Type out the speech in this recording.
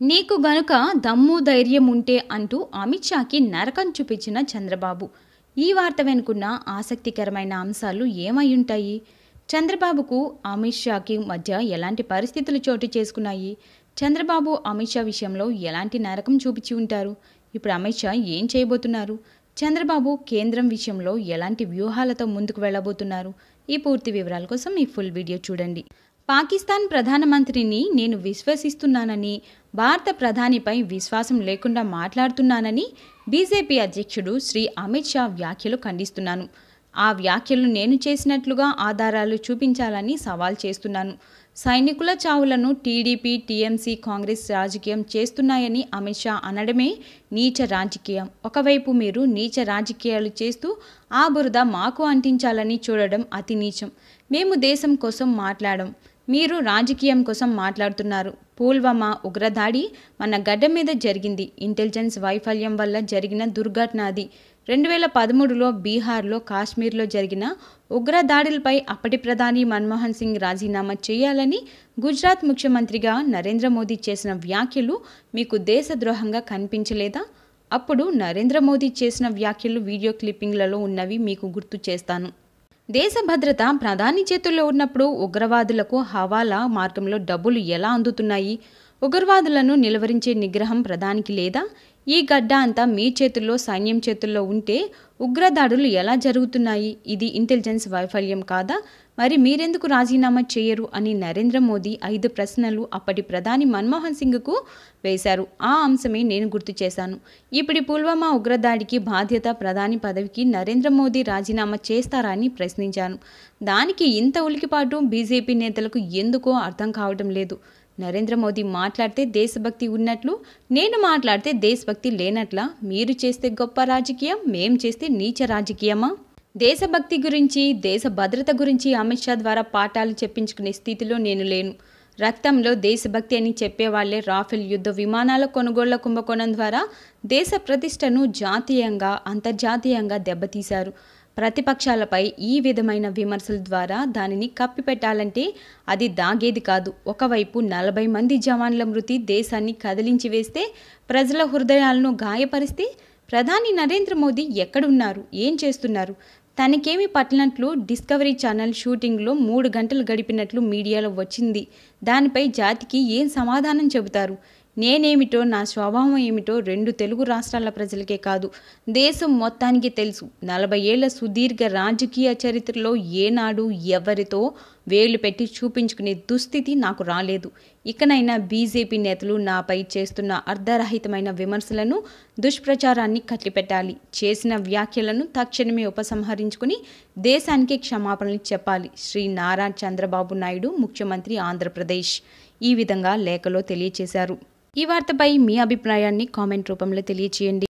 నీకు గనుక దమ్ము ధైర్యం ఉంటే అంటూ అమిత్ షాకి నరకం చూపించిన చంద్రబాబు. ఈ వార్త వెనుకున్న ఆసక్తికరమైన అంశాలు ఏమై ఉంటాయి? చంద్రబాబుకు అమిత్ షాకి మధ్య ఎలాంటి పరిస్థితులు చోటు చేసుకున్నాయి? చంద్రబాబు అమిత్ షా విషయంలో ఎలాంటి నరకం చూపించి ఉంటారు? ఇప్పుడు అమిత్ షా ఏం చేయబోతున్నారు? చంద్రబాబు కేంద్రం విషయంలో ఎలాంటి వ్యూహాలతో ముందుకు వెళ్ళబోతున్నారు? ఈ పూర్తి వివరాల కోసం ఈ ఫుల్ వీడియో చూడండి. పాకిస్తాన్ ప్రధానమంత్రిని నేను విశ్వసిస్తున్నానని భారత ప్రధానిపై విశ్వాసం లేకుండా మాట్లాడుతున్నానని బీజేపీ అధ్యక్షుడు శ్రీ అమిత్ షా వ్యాఖ్యలు ఖండిస్తున్నాను. ఆ వ్యాఖ్యలు నేను చేసినట్లుగా ఆధారాలు చూపించాలని సవాల్ చేస్తున్నాను. సైనికుల చావులను టీడీపీ టీఎంసీ కాంగ్రెస్ రాజకీయం చేస్తున్నాయని అమిత్ షా అనడమే నీచ రాజకీయం. ఒకవైపు మీరు నీచ రాజకీయాలు చేస్తూ ఆ బురద మాకు అంటించాలని చూడడం అతి నీచం. మేము దేశం కోసం మాట్లాడం. మీరు రాజకీయం కోసం మాట్లాడుతున్నారు. పుల్వామా ఉగ్రదాడి మన గడ్డ మీద జరిగింది. ఇంటెలిజెన్స్ వైఫల్యం వల్ల జరిగిన దుర్ఘటన అది రెండు వేల పదమూడులో బీహార్లో కాశ్మీర్లో జరిగిన ఉగ్రదాడులపై అప్పటి ప్రధాని మన్మోహన్ సింగ్ రాజీనామా చేయాలని గుజరాత్ ముఖ్యమంత్రిగా నరేంద్ర మోదీ చేసిన వ్యాఖ్యలు మీకు దేశద్రోహంగా కనిపించలేదా? అప్పుడు నరేంద్ర మోదీ చేసిన వ్యాఖ్యలు వీడియో క్లిప్పింగ్లలో ఉన్నవి మీకు గుర్తు చేస్తాను. దేశ భద్రత ప్రధాని చేతుల్లో ఉన్నప్పుడు ఉగ్రవాదులకు హవాలా మార్గంలో డబ్బులు ఎలా అందుతున్నాయి? ఉగ్రవాదులను నిలువరించే నిగ్రహం ప్రధానికి లేదా? ఈ గడ్డ అంతా మీ చేతుల్లో సైన్యం చేతుల్లో ఉంటే ఉగ్రదాడులు ఎలా జరుగుతున్నాయి? ఇది ఇంటెలిజెన్స్ వైఫల్యం కాదా? మరి మీరెందుకు రాజీనామా చేయరు? అని నరేంద్ర మోదీ ఐదు ప్రశ్నలు అప్పటి ప్రధాని మన్మోహన్ సింగ్కు వేశారు. ఆ అంశమే నేను గుర్తు చేశాను. ఇప్పుడు పుల్వామా ఉగ్రదాడికి బాధ్యత ప్రధాని పదవికి నరేంద్ర మోదీ రాజీనామా చేస్తారా అని ప్రశ్నించాను. దానికి ఇంత ఉలికిపాటు బీజేపీ నేతలకు ఎందుకో అర్థం కావడం లేదు. నరేంద్ర మోదీ మాట్లాడితే దేశభక్తి ఉన్నట్లు నేను మాట్లాడితే దేశభక్తి లేనట్లా? మీరు చేస్తే గొప్ప రాజకీయం మేం చేస్తే నీచ రాజకీయమా? దేశభక్తి గురించి దేశ భద్రత గురించి అమిత్ షా ద్వారా పాఠాలు చెప్పించుకునే స్థితిలో నేను లేను. రక్తంలో దేశభక్తి అని చెప్పేవాళ్ళే రాఫెల్ యుద్ధ విమానాల కొనుగోళ్ళ కుంభకోణం ద్వారా దేశ ప్రతిష్టను జాతీయంగా అంతర్జాతీయంగా దెబ్బతీశారు. ప్రతిపక్షాలపై ఈ విధమైన విమర్శల ద్వారా దానిని కప్పిపెట్టాలంటే అది దాగేది కాదు. ఒకవైపు నలభై మంది జవాన్ల మృతి దేశాన్ని కదిలించి వేస్తే ప్రజల హృదయాలను గాయపరిస్తే ప్రధాని నరేంద్ర మోదీ ఎక్కడున్నారు? ఏం చేస్తున్నారు? తనకేమి పట్టినట్లు డిస్కవరీ ఛానల్ షూటింగ్లో మూడు గంటలు గడిపినట్లు మీడియాలో వచ్చింది. దానిపై జాతికి ఏం సమాధానం చెబుతారు? నేనేమిటో నా స్వభావం ఏమిటో రెండు తెలుగు రాష్ట్రాల ప్రజలకే కాదు. దేశం మొత్తానికి తెలుసు. నలభై ఏళ్ళ సుదీర్ఘ రాజకీయ చరిత్రలో ఏనాడు ఎవరితో వేళ్ళు పెట్టి చూపించుకునే దుస్థితి నాకు రాలేదు. ఇకనైనా బీజేపీ నేతలు నాపై చేస్తున్న అర్ధరహితమైన విమర్శలను దుష్ప్రచారాన్ని కట్టిపెట్టాలి. చేసిన వ్యాఖ్యలను తక్షణమే ఉపసంహరించుకుని దేశానికి క్షమాపణలు చెప్పాలి. శ్రీ నారా చంద్రబాబు నాయుడు ముఖ్యమంత్రి ఆంధ్రప్రదేశ్. ఈ విధంగా లేఖలో తెలియచేశారు. ఈ వార్తపై మీ అభిప్రాయాన్ని కామెంట్ రూపంలో తెలియచేయండి.